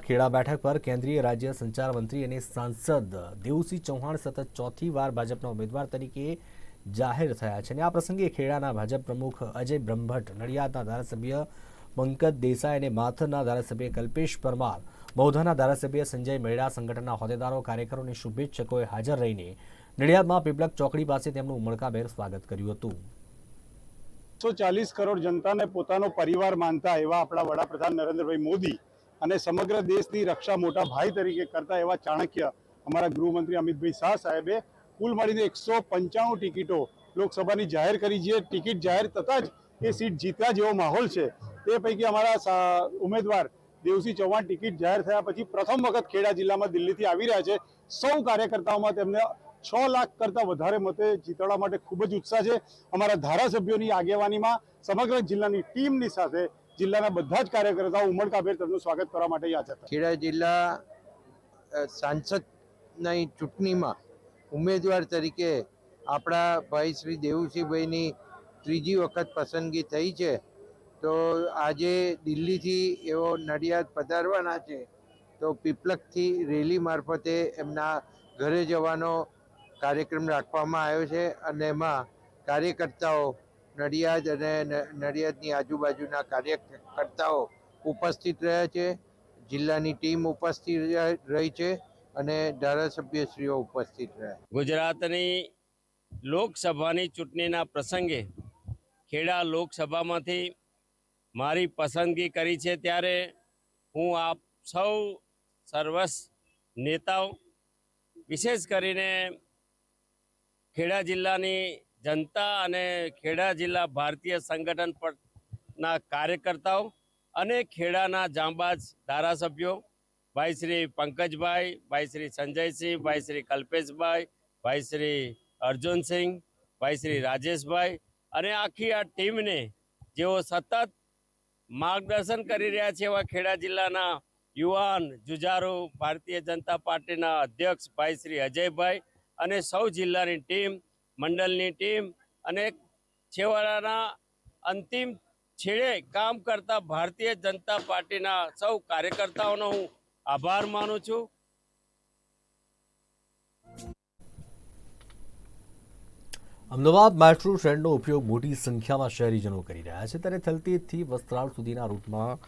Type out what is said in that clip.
ખેડા બેઠક પર કેન્દ્રીય રાજ્ય સંચાર મંત્રી અને સાંસદ દેવુસિંહ ચૌહાણ સતત ચોથી વાર ભાજપના ઉમેદવાર તરીકે જાહેર થયા છે અને આ પ્રસંગે ખેડાના ભાજપ પ્રમુખ અજય બ્રહ્મભટ્ટ, નડિયાદના ધારાસભ્ય પંકજ દેસાઈ અને માથરના ધારાસભ્ય કલ્પેશ પરમાર, બૌદ્ધાના ધારાસભ્ય સંજય મેળા સંગઠનના હોદ્દેદારો, કાર્યકરો અને શુભેચ્છકોએ હાજર રહીને નડિયાદમાં પીપળક ચોકડી પાસે તેમનું ઉમળકાભેર સ્વાગત કર્યું હતું. એકસો ચાલીસ કરોડ જનતાને પોતાનો પરિવાર માનતા એવા આપણા વડાપ્રધાન નરેન્દ્રભાઈ મોદી અને સમગ્ર દેશની રક્ષા મોટા ભાઈ તરીકે કરતા એવા ચાણક્ય અમારા ગૃહમંત્રી અમિતભાઈ શાહ સાહેબે કુલ મળીને એકસો પંચાણું ટિકિટો લોકસભાની જાહેર કરી છે. ટિકિટ જાહેર થતાં જ એ સીટ જીત્યા જેવો માહોલ છે. તે પૈકી અમારા ઉમેદવાર દેવસિંહ ચૌહાણ ટિકિટ જાહેર થયા પછી પ્રથમ વખત ખેડા જિલ્લામાં દિલ્હીથી આવી રહ્યા છે. સૌ કાર્યકર્તાઓમાં તેમને છ લાખ કરતાં વધારે મતે જીતાડવા માટે ખૂબ જ ઉત્સાહ છે. અમારા ધારાસભ્યોની આગેવાનીમાં સમગ્ર જિલ્લાની ટીમની સાથે જિલ્લાના બધા જ કાર્યકર્તાઓ ઉમળકાભેર તેમનું સ્વાગત કરવા માટે યાદ હતા. ખેડા જિલ્લા સાંસદની ચૂંટણીમાં ઉમેદવાર તરીકે આપણા ભાઈ શ્રી દેવુસિંહભાઈની ત્રીજી વખત પસંદગી થઈ છે. તો આજે દિલ્હીથી એઓ નડિયાદ પધારવાના છે, તો પીપલકથી રેલી મારફતે એમના ઘરે જવાનો કાર્યક્રમ રાખવામાં આવ્યો છે અને એમાં કાર્યકર્તાઓ નડિયાદ અને નડિયાદની આજુબાજુના કાર્યકર્તાઓ ઉપસ્થિત રહ્યા છે, જિલ્લાની ટીમ ઉપસ્થિત રહી છે અને ધારાસભ્યશ્રીઓ ઉપસ્થિત રહ્યા ગુજરાતની લોકસભાની ચૂંટણીના પ્રસંગે ખેડા લોકસભામાંથી મારી પસંદગી કરી છે ત્યારે હું આપ સૌ સર્વસ નેતાઓ, વિશેષ કરીને ખેડા જિલ્લાની જનતા અને ખેડા જિલ્લા ભારતીય સંગઠન પરના કાર્યકર્તાઓ અને ખેડાના જાંબાજ ધારાસભ્યો, ભાઈ શ્રી પંકજભાઈ, ભાઈ શ્રી સંજયસિંહ, ભાઈ શ્રી કલ્પેશભાઈ, ભાઈ શ્રી અર્જુનસિંહ, ભાઈ શ્રી રાજેશભાઈ અને આખી આ ટીમને જેઓ સતત માર્ગદર્શન કરી રહ્યા છે એવા ખેડા જિલ્લાના યુવાન જુજારો ભારતીય જનતા પાર્ટીના અધ્યક્ષ ભાઈ શ્રી અજયભાઈ અને સૌ જિલ્લાની ટીમ મંડળની ટીમ અને છેવાડાના અંતિમ છેડે કામ કરતા ભારતીય જનતા પાર્ટીના સૌ કાર્યકર્તાઓનો હું આભાર માનું છું. અમદાવાદ મેટ્રો ટ્રેનનો ઉપયોગ મોટી સંખ્યામાં શહેરીજનો કરી રહ્યા છે. ત્યારે થલતેજથી વસ્ત્રાલ સુધીના રૂટમાં